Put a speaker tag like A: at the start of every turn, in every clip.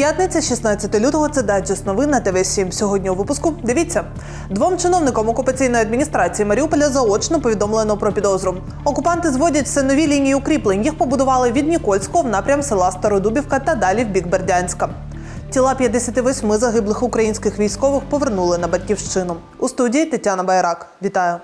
A: П'ятниця, 16 лютого. Це дайджест новин на ТВ 7 Сьогодні у випуску. Дивіться двом чиновникам окупаційної адміністрації Маріуполя заочно повідомлено про підозру. Окупанти зводять все нові лінії укріплень. Їх побудували від Нікольського в напрям села Стародубівка та далі в бік Бердянська. Тіла 58 загиблих українських військових повернули на батьківщину. У студії Тетяна Байрак. Вітаю.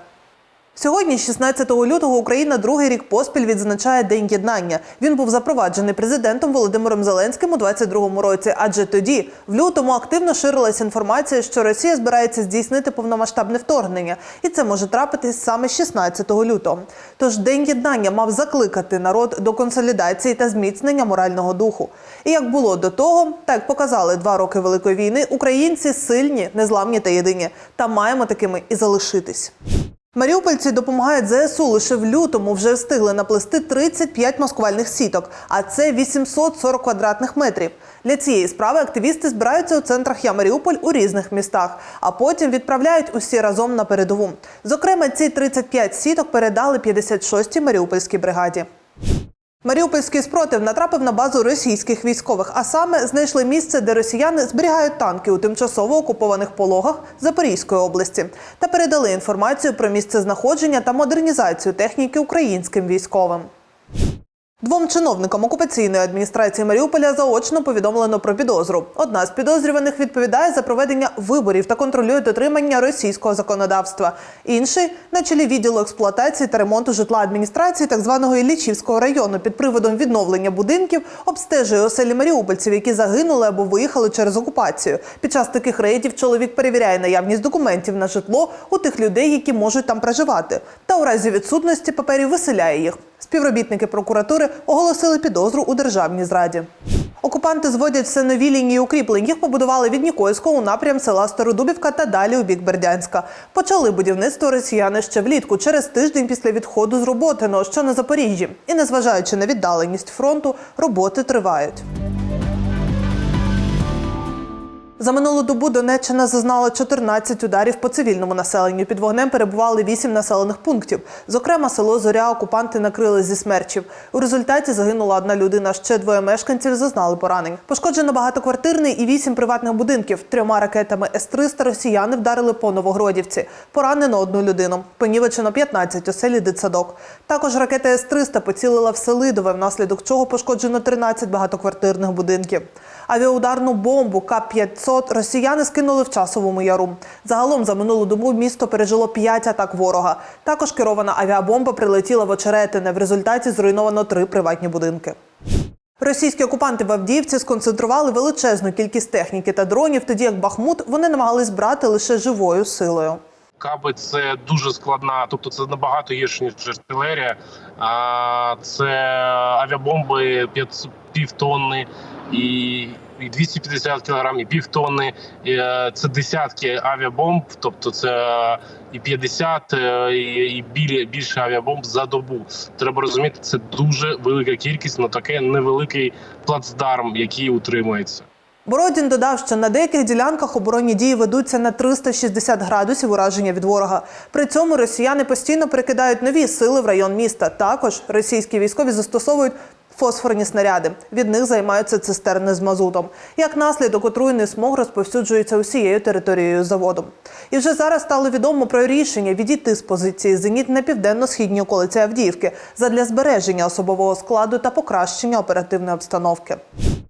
A: Сьогодні, 16 лютого, Україна другий рік поспіль відзначає День єднання. Він був запроваджений президентом Володимиром Зеленським у 22-му році. Адже тоді, в лютому, активно ширилася інформація, що Росія збирається здійснити повномасштабне вторгнення, і це може трапитись саме 16 лютого. Тож День єднання мав закликати народ до консолідації та зміцнення морального духу. І як було до того, так показали два роки великої війни. Українці сильні, незламні та єдині. Та маємо такими і залишитись. Маріупольці допомагають ЗСУ лише в лютому вже встигли наплести 35 маскувальних сіток, а це 840 квадратних метрів. Для цієї справи активісти збираються у центрах Я Маріуполь у різних містах, а потім відправляють усі разом на передову. Зокрема, ці 35 сіток передали 56-й Маріупольській бригаді. Маріупольський спротив натрапив на базу російських військових, а саме знайшли місце, де росіяни зберігають танки у тимчасово окупованих пологах Запорізької області, та передали інформацію про місце знаходження та модернізацію техніки українським військовим. Двом чиновникам окупаційної адміністрації Маріуполя заочно повідомлено про підозру. Одна з підозрюваних відповідає за проведення виборів та контролює дотримання російського законодавства. Інший на чолі відділу експлуатації та ремонту житла адміністрації так званого Іллічівського району під приводом відновлення будинків обстежує оселі маріупольців, які загинули або виїхали через окупацію. Під час таких рейдів чоловік перевіряє наявність документів на житло у тих людей, які можуть там проживати, та у разі відсутності паперів виселяє їх. Співробітники прокуратури оголосили підозру у державній зраді. Окупанти зводять все нові лінії укріплень. Їх побудували від Нікольського у напрям села Стародубівка та далі у бік Бердянська. Почали будівництво росіяни ще влітку, через тиждень після відходу з Роботиного, що на Запоріжжі. І незважаючи на віддаленість фронту, роботи тривають. За минулу добу Донеччина зазнала 14 ударів по цивільному населенню. Під вогнем перебували 8 населених пунктів. Зокрема, село Зоря окупанти накрили зі смерчів. У результаті загинула одна людина. Ще двоє мешканців зазнали поранень. Пошкоджено багатоквартирний і 8 приватних будинків. Трьома ракетами С-300 росіяни вдарили по Новогродівці. Поранено одну людину. Понівечено 15 оселі дитсадок. Також ракета С-300 поцілила в Селидове, внаслідок чого пошкоджено 13 багатоквартирних будинків. Авіаударну бомбу К-500 росіяни скинули в часовому яру. Загалом за минулу добу місто пережило 5 атак ворога. Також керована авіабомба прилетіла в Очеретине. В результаті зруйновано три приватні будинки. Російські окупанти в Авдіївці сконцентрували величезну кількість техніки та дронів, тоді як Бахмут вони намагались брати лише живою силою.
B: Каби це дуже складна, тобто це набагато гірше ніж артилерія. А це авіабомби 500, півтонни і, і 250 кілограм, і півтонни. Е, це десятки авіабомб, тобто це і 50, е, і, більше авіабомб за добу. Треба розуміти, це дуже велика кількість на таке невеликий плацдарм, який утримується.
A: Бородін додав, що на деяких ділянках оборонні дії ведуться на 360 градусів ураження від ворога. При цьому росіяни постійно перекидають нові сили в район міста. Також російські військові застосовують фосфорні снаряди. Від них займаються цистерни з мазутом. Як наслідок, отруйний смог розповсюджується усією територією заводу. І вже зараз стало відомо про рішення відійти з позиції зеніт на південно-східній околиці Авдіївки задля збереження особового складу та покращення оперативної обстановки.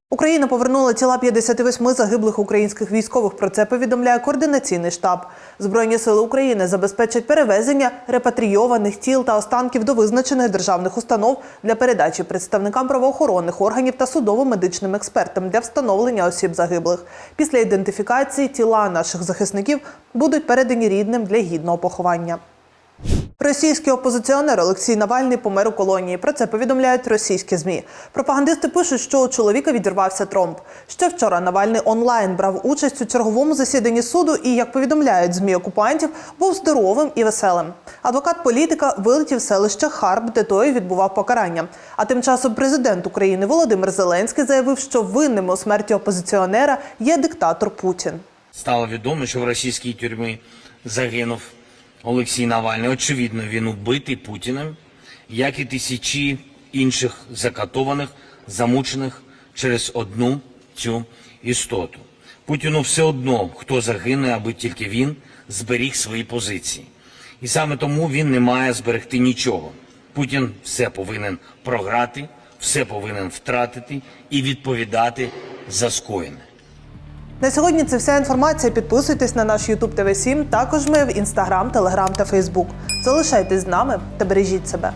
A: Україна повернула тіла 58 загиблих українських військових. Про це повідомляє координаційний штаб. Збройні сили України забезпечать перевезення репатрійованих тіл та останків до визначених державних установ для передачі представникам правоохоронних органів та судово-медичним експертам для встановлення осіб загиблих. Після ідентифікації тіла наших захисників будуть передані рідним для гідного поховання. Російський опозиціонер Олексій Навальний помер у колонії. Про це повідомляють російські змі. Пропагандисти пишуть, що у чоловіка відірвався тромб. Ще вчора Навальний онлайн брав участь у черговому засіданні суду і, як повідомляють змі окупантів, був здоровим і веселим. Адвокат політика вилетів в селище Харб, де той відбував покарання. А тим часом президент України Володимир Зеленський заявив, що винним у смерті опозиціонера є диктатор Путін.
C: Стало відомо, що в російській тюрмі загинув Олексій Навальний. Очевидно, він убитий Путіним, як і тисячі інших закатованих, замучених через одну цю істоту. Путіну все одно, хто загине, аби тільки він зберіг свої позиції. І саме тому він не має зберегти нічого. Путін все повинен програти, все повинен втратити і відповідати за скоєне.
A: На сьогодні це вся інформація. Підписуйтесь на наш YouTube TV 7 Також ми в Instagram, Telegram та Facebook. Залишайтесь з нами та бережіть себе.